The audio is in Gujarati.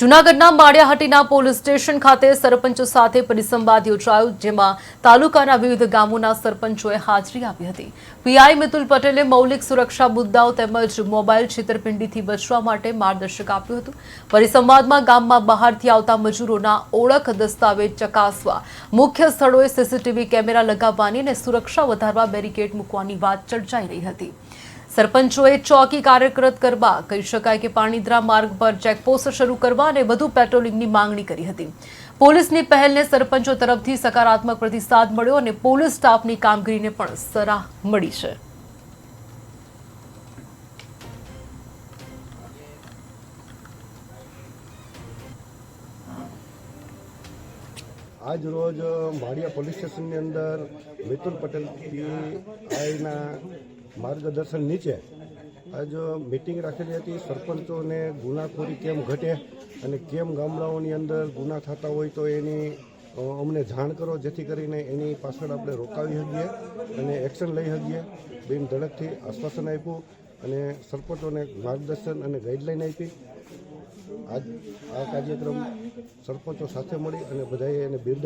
જૂનાગઢના માળિયાહાટીના પોલીસ સ્ટેશન ખાતે સરપંચો સાથે પરિસંવાદ યોજાયો, જેમાં તાલુકાના વિવિધ ગામોના સરપંચોએ હાજરી આપી હતી. પીઆઈ મિતુલ પટેલે મૌલિક સુરક્ષા મુદ્દાઓ તેમજ મોબાઈલ છેતરપિંડીથી બચવા માટે માર્ગદર્શક આપ્યું હતું. પરિસંવાદમાં ગામમાં બહારથી આવતા મજૂરોના ઓળખ દસ્તાવેજ ચકાસવા, મુખ્ય સ્થળોએ સીસીટીવી કેમેરા લગાવવાની અને સુરક્ષા વધારવા બેરિકેડ મૂકવાની વાત ચર્ચાઈ રહી હતી. સરપંચોએ ચોકી કાર્યરત કરવા કહી શકાય કે પાણીદ્રા માર્ગ પર ચેકપોસ્ટ શરૂ કરવા અને વધુ પેટ્રોલિંગની માંગણી કરી હતી. પોલીસની પહેલને સરપંચો તરફથી સકારાત્મક પ્રતિસાદ મળ્યો અને પોલીસ સ્ટાફની કામગીરીને પણ સરાહ મળી છે. આજ રોજ માળિયા પોલીસ સ્ટેશનની અંદર મિતુલ પટેલ પીઆઈના માર્ગદર્શન નીચે આજ મિટિંગ રાખેલી હતી. સરપંચોને ગુનાખોરી કેમ ઘટે અને કેમ ગામડાઓની અંદર ગુના થતા હોય તો એની અમને જાણ કરો, જેથી કરીને એની પાછળ આપણે રોકાવી શકીએ અને એક્શન લઈ શકીએ. બિન ધડકથી આશ્વાસન આપ્યું અને સરપંચોને માર્ગદર્શન અને ગાઈડલાઈન આપી. આજ આ કાર્યક્રમ સરપંચો સાથે મળી અને બધાએ એને બિરદાવ્યું